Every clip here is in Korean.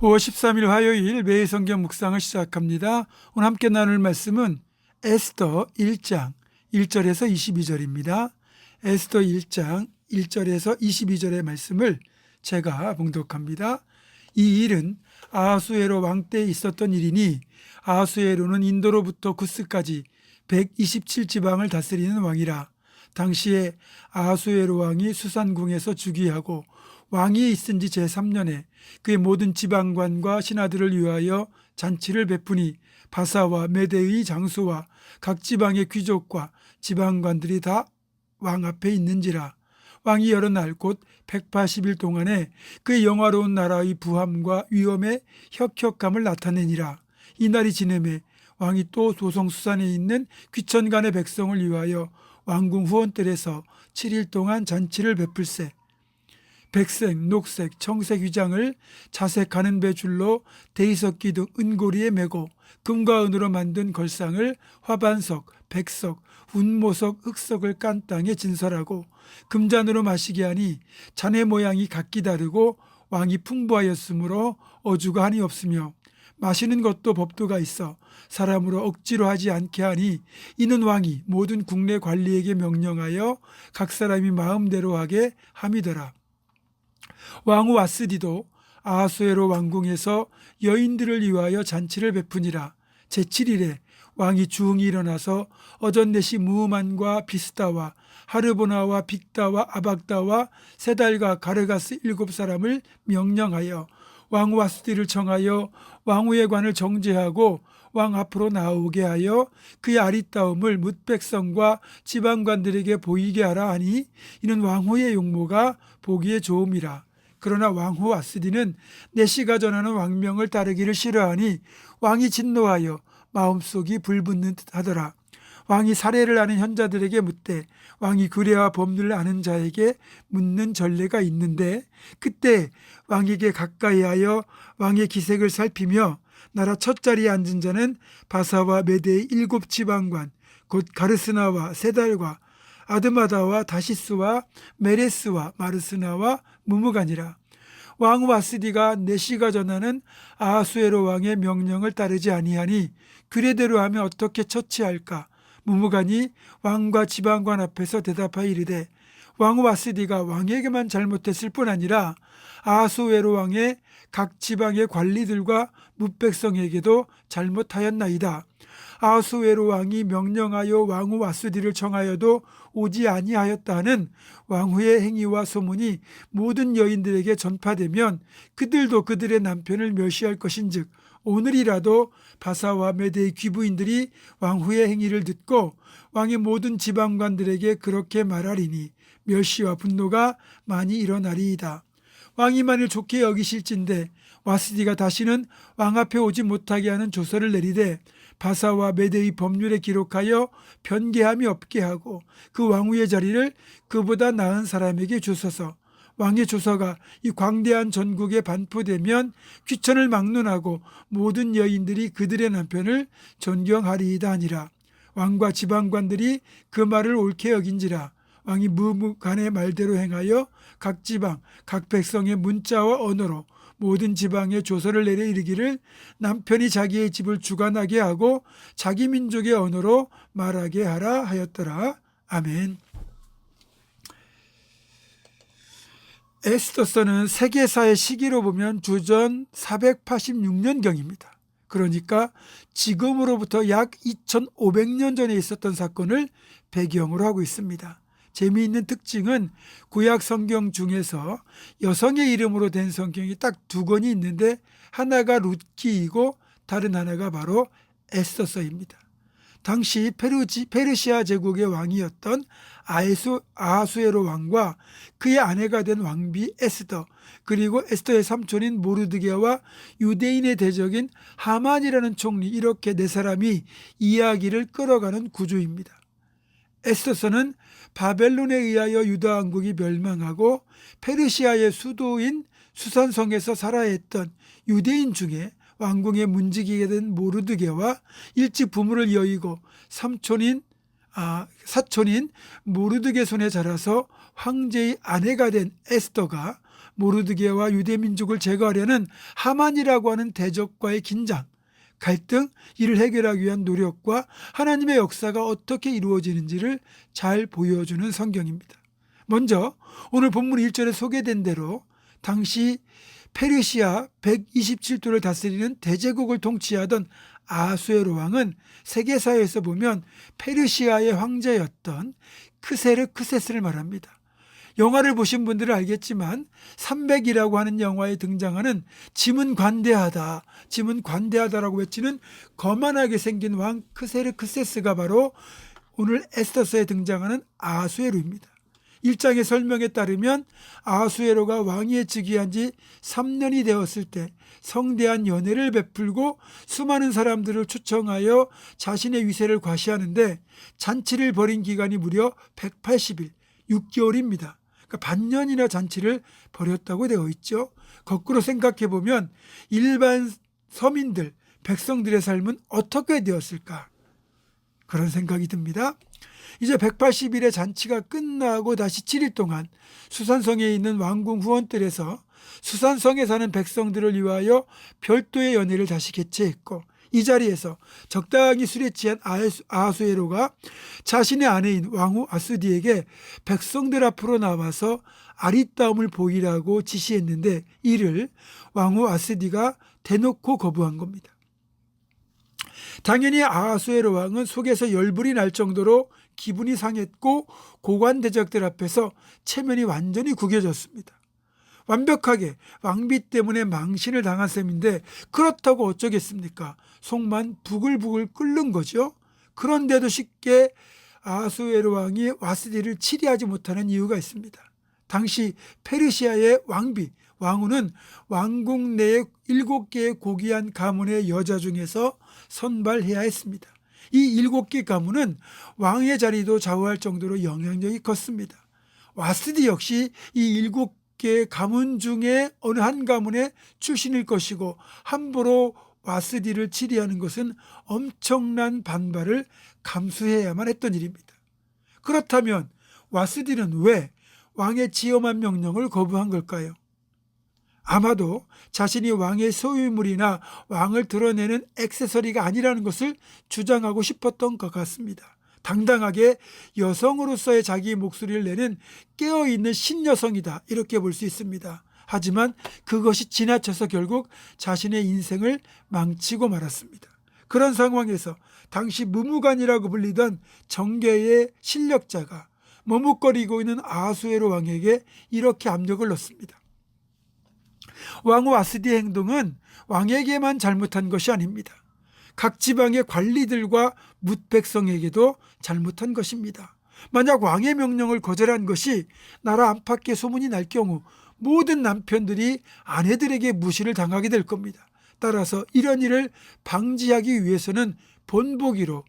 5월 13일 화요일 매일 성경 묵상을 시작합니다. 오늘 함께 나눌 말씀은 에스더 1장 1절에서 22절입니다. 에스더 1장 1절에서 22절의 말씀을 제가 봉독합니다. 이 일은 아하수에로 왕 때 있었던 일이니 아하수에로는 인도로부터 구스까지 127지방을 다스리는 왕이라 당시에 아하수에로 왕이 수산궁에서 즉위하고 왕이 있은 지 제3년에 그의 모든 지방관과 신하들을 위하여 잔치를 베푸니 바사와 메대의 장수와 각 지방의 귀족과 지방관들이 다 왕 앞에 있는지라. 왕이 여러 날 곧 180일 동안에 그의 영화로운 나라의 부함과 위엄의 혁혁함을 나타내니라. 이 날이 지내매 왕이 또 도성 수산에 있는 귀천간의 백성을 위하여 왕궁 후원들에서 7일 동안 잔치를 베풀세 백색, 녹색, 청색 휘장을 자색하는 배줄로 대이석기 등 은고리에 메고 금과 은으로 만든 걸상을 화반석, 백석, 운모석, 흑석을 깐 땅에 진설하고 금잔으로 마시게 하니 잔의 모양이 각기 다르고 왕이 풍부하였으므로 어주가 한이 없으며 마시는 것도 법도가 있어 사람으로 억지로 하지 않게 하니 이는 왕이 모든 국내 관리에게 명령하여 각 사람이 마음대로 하게 함이더라. 왕후 와스디도 아하수에로 왕궁에서 여인들을 위하여 잔치를 베푸니라. 제7일에 왕이 주흥이 일어나서 어전넷이 무만과 비스다와 하르보나와 빅다와 아박다와 세달과 가르가스 일곱 사람을 명령하여 왕후 와스디를 청하여 왕후의 관을 정제하고 왕 앞으로 나오게 하여 그의 아리따움을 뭇백성과 지방관들에게 보이게 하라 하니 이는 왕후의 용모가 보기에 좋음이라. 그러나 왕후 아스디는 내시가 전하는 왕명을 따르기를 싫어하니 왕이 진노하여 마음속이 불붙는 듯하더라. 왕이 사례를 아는 현자들에게 묻되 왕이 규례와 법률을 아는 자에게 묻는 전례가 있는데 그때 왕에게 가까이하여 왕의 기색을 살피며 나라 첫 자리에 앉은 자는 바사와 메대의 일곱 지방관 곧 가르스나와 세달과 아드마다와 다시스와 메레스와 마르스나와 무무간이라 왕 와스디가 내시가 전하는 아하수에로 왕의 명령을 따르지 아니하니 규례대로 하면 어떻게 처치할까 무무간이 왕과 지방관 앞에서 대답하여 이르되 왕 와스디가 왕에게만 잘못했을 뿐 아니라 아하수에로 왕의 각 지방의 관리들과 무백성에게도 잘못하였나이다. 아하수에로 왕이 명령하여 왕후 와스디를 청하여도 오지 아니하였다는 왕후의 행위와 소문이 모든 여인들에게 전파되면 그들도 그들의 남편을 멸시할 것인즉 오늘이라도 바사와 메대의 귀부인들이 왕후의 행위를 듣고 왕의 모든 지방관들에게 그렇게 말하리니 멸시와 분노가 많이 일어나리이다. 왕이 만일 좋게 여기실진데 와스디가 다시는 왕 앞에 오지 못하게 하는 조서를 내리되 바사와 메대의 법률에 기록하여 변개함이 없게 하고 그 왕후의 자리를 그보다 나은 사람에게 주소서. 왕의 조서가 이 광대한 전국에 반포되면 귀천을 막론하고 모든 여인들이 그들의 남편을 존경하리이다 하니라. 왕과 지방관들이 그 말을 옳게 여긴지라. 왕이 무무간의 말대로 행하여 각 지방 각 백성의 문자와 언어로 모든 지방에 조서를 내려 이르기를 남편이 자기의 집을 주관하게 하고 자기 민족의 언어로 말하게 하라 하였더라. 아멘. 에스더서는 세계사의 시기로 보면 주전 486년경입니다. 그러니까 지금으로부터 약 2500년 전에 있었던 사건을 배경으로 하고 있습니다. 재미있는 특징은 구약 성경 중에서 여성의 이름으로 된 성경이 딱 두 권이 있는데 하나가 룻기이고 다른 하나가 바로 에스더서입니다. 당시 페르지, 페르시아 제국의 왕이었던 아에수, 아하수에로 왕과 그의 아내가 된 왕비 에스더 그리고 에스더의 삼촌인 모르드게와 유대인의 대적인 하만이라는 총리 이렇게 네 사람이 이야기를 끌어가는 구조입니다. 에스더서는 바벨론에 의하여 유다 왕국이 멸망하고 페르시아의 수도인 수산성에서 살아야 했던 유대인 중에 왕궁에 문지기게 된 모르드게와 일찍 부모를 여의고 삼촌인 아, 사촌인 모르드게 손에 자라서 황제의 아내가 된 에스더가 모르드게와 유대민족을 제거하려는 하만이라고 하는 대적과의 긴장, 갈등, 이를 해결하기 위한 노력과 하나님의 역사가 어떻게 이루어지는지를 잘 보여주는 성경입니다. 먼저 오늘 본문 1절에 소개된 대로 당시 페르시아 127도를 다스리는 대제국을 통치하던 아수에로 왕은 세계사에서 보면 페르시아의 황제였던 크세르 크세스를 말합니다. 영화를 보신 분들은 알겠지만 300이라고 하는 영화에 등장하는 짐은 관대하다, 짐은 관대하다라고 외치는 거만하게 생긴 왕 크세르크세스가 바로 오늘 에스더서에 등장하는 아수에로입니다. 일장의 설명에 따르면 아수에로가 왕위에 즉위한 지 3년이 되었을 때 성대한 연회를 베풀고 수많은 사람들을 초청하여 자신의 위세를 과시하는데 잔치를 벌인 기간이 무려 180일, 6개월입니다. 그러니까 반년이나 잔치를 벌였다고 되어 있죠. 거꾸로 생각해 보면 일반 서민들, 백성들의 삶은 어떻게 되었을까? 그런 생각이 듭니다. 이제 180일의 잔치가 끝나고 다시 7일 동안 수산성에 있는 왕궁 후원들에서 수산성에 사는 백성들을 위하여 별도의 연회를 다시 개최했고 이 자리에서 적당히 술에 취한 아수- 아수에로가 자신의 아내인 왕후 아스디에게 백성들 앞으로 나와서 아리따움을 보이라고 지시했는데 이를 왕후 아스디가 대놓고 거부한 겁니다. 당연히 아하수에로 왕은 속에서 열불이 날 정도로 기분이 상했고 고관 대적들 앞에서 체면이 완전히 구겨졌습니다. 완벽하게 왕비 때문에 망신을 당한 셈인데 그렇다고 어쩌겠습니까? 속만 부글부글 끓는 거죠. 그런데도 쉽게 아하수에로 왕이 와스디를 치리하지 못하는 이유가 있습니다. 당시 페르시아의 왕비 왕후는 왕궁 내의 일곱 개의 고귀한 가문의 여자 중에서 선발해야 했습니다. 이 일곱 개 가문은 왕의 자리도 좌우할 정도로 영향력이 컸습니다. 와스디 역시 이 일곱 개 가문 중에 어느 한 가문의 출신일 것이고 함부로 와스디를 치리하는 것은 엄청난 반발을 감수해야만 했던 일입니다. 그렇다면 와스디는 왜 왕의 지엄한 명령을 거부한 걸까요? 아마도 자신이 왕의 소유물이나 왕을 드러내는 액세서리가 아니라는 것을 주장하고 싶었던 것 같습니다. 당당하게 여성으로서의 자기 목소리를 내는 깨어있는 신여성이다. 이렇게 볼 수 있습니다. 하지만 그것이 지나쳐서 결국 자신의 인생을 망치고 말았습니다. 그런 상황에서 당시 무무관이라고 불리던 정계의 실력자가 머뭇거리고 있는 아수에로 왕에게 이렇게 압력을 넣습니다. 왕후 아스디의 행동은 왕에게만 잘못한 것이 아닙니다. 각 지방의 관리들과 뭇백성에게도 잘못한 것입니다. 만약 왕의 명령을 거절한 것이 나라 안팎의 소문이 날 경우 모든 남편들이 아내들에게 무시를 당하게 될 겁니다. 따라서 이런 일을 방지하기 위해서는 본보기로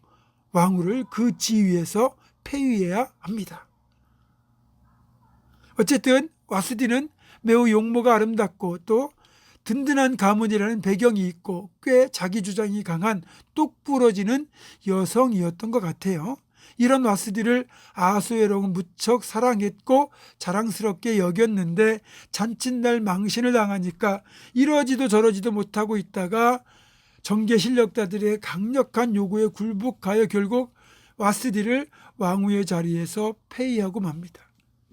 왕후를 그 지위에서 폐위해야 합니다. 어쨌든 와스디는 매우 용모가 아름답고 또 든든한 가문이라는 배경이 있고 꽤 자기 주장이 강한 똑 부러지는 여성이었던 것 같아요. 이런 와스디를 아수에롱은 무척 사랑했고 자랑스럽게 여겼는데 잔칫날 망신을 당하니까 이러지도 저러지도 못하고 있다가 정계 실력자들의 강력한 요구에 굴복하여 결국 와스디를 왕후의 자리에서 폐위하고 맙니다.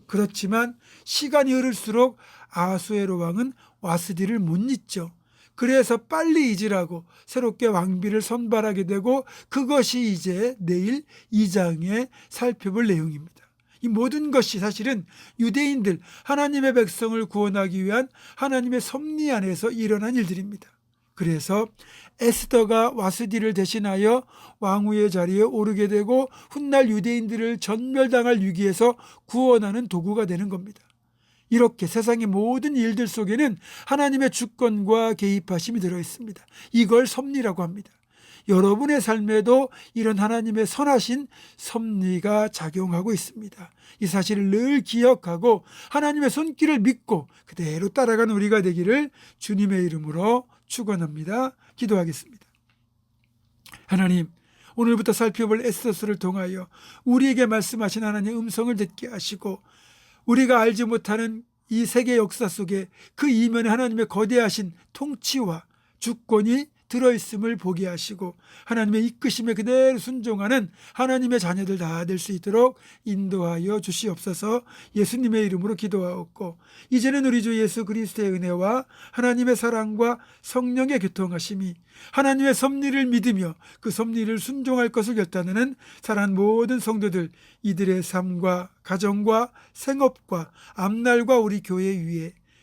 그렇지만 시간이 흐를수록 아수에로 왕은 와스디를 못 잊죠. 그래서 빨리 잊으라고 새롭게 왕비를 선발하게 되고 그것이 이제 내일 2장에 살펴볼 내용입니다. 이 모든 것이 사실은 유대인들 하나님의 백성을 구원하기 위한 하나님의 섭리 안에서 일어난 일들입니다. 그래서 에스더가 와스디를 대신하여 왕후의 자리에 오르게 되고 훗날 유대인들을 전멸당할 위기에서 구원하는 도구가 되는 겁니다. 이렇게 세상의 모든 일들 속에는 하나님의 주권과 개입하심이 들어 있습니다. 이걸 섭리라고 합니다. 여러분의 삶에도 이런 하나님의 선하신 섭리가 작용하고 있습니다. 이 사실을 늘 기억하고 하나님의 손길을 믿고 그대로 따라가는 우리가 되기를 주님의 이름으로 축원합니다. 기도하겠습니다. 하나님, 오늘부터 살펴볼 에스더스를 통하여 우리에게 말씀하신 하나님의 음성을 듣게 하시고 우리가 알지 못하는 이 세계 역사 속에 그 이면에 하나님의 거대하신 통치와 주권이 들어있음을 보게 하시고 하나님의 이끄심에 그대로 순종하는 하나님의 자녀들 다 될 수 있도록 인도하여 주시옵소서. 예수님의 이름으로 기도하옵고 이제는 우리 주 예수 그리스도의 은혜와 하나님의 사랑과 성령의 교통하심이 하나님의 섭리를 믿으며 그 섭리를 순종할 것을 결단하는 사랑하는 모든 성도들 이들의 삶과 가정과 생업과 앞날과 우리 교회 위에